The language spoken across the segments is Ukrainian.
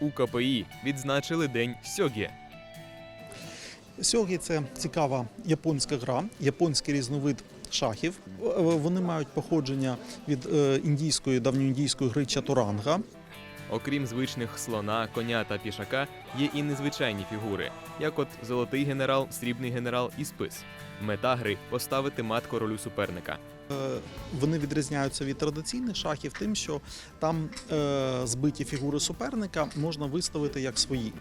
У КПІ відзначили День Сьогі. Сьогі це цікава японська гра, японський різновид шахів. Е, Вони мають походження від е, індійської давньоіндійської гри чатуранга. Окрім звичних слона, коня та пішака, є і незвичайні фігури, як от золотий генерал, срібний генерал і спис. Мета гри поставити мат королю суперника. Е, Вони відрізняються від традиційних шахів тим, що там е, збиті фігури суперника можна виставити як свої.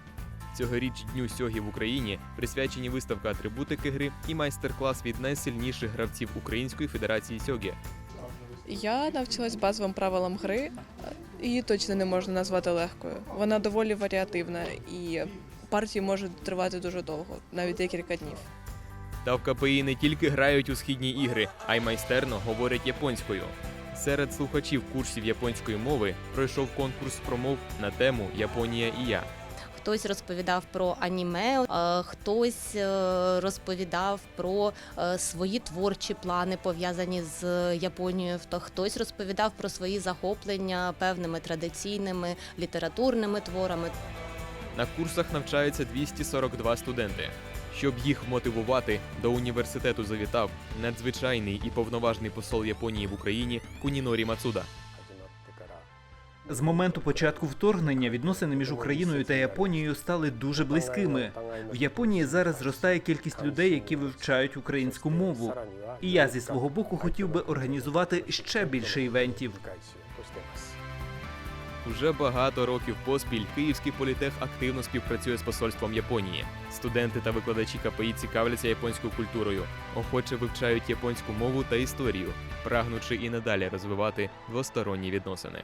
Цьогоріч дню сьогі в Україні присвячені виставка атрибутики гри і майстер-клас від найсильніших гравців Української Федерації сьогі. Я навчилась базовим правилам гри. Її точно не можна назвати легкою. Вона доволі варіативна і партії можуть тривати дуже довго, навіть декілька днів. Та в КПІ не тільки грають у східні ігри, а й майстерно говорять японською. Серед слухачів курсів японської мови пройшов конкурс промов на тему Японія і я. Хтось розповідав про аніме, е, хтось е, розповідав про е, свої творчі плани пов'язані з Японією. То хтось розповідав про свої захоплення певними традиційними літературними творами. На курсах навчаються 242 студенти. Щоб їх мотивувати, до університету завітав надзвичайний і повноважний посол Японії в Україні Кунінорі Мацуда. З моменту початку вторгнення відносини між Україною та Японією стали дуже близькими. В Японії зараз зростає кількість людей, які вивчають українську мову. І я зі свого боку хотів би організувати ще більше івентів. Уже багато років поспіль Київський політех активно співпрацює з посольством Японії. Студенти та викладачі КПІ цікавляться японською культурою, охоче вивчають японську мову та історію, прагнучи і надалі розвивати двосторонні відносини.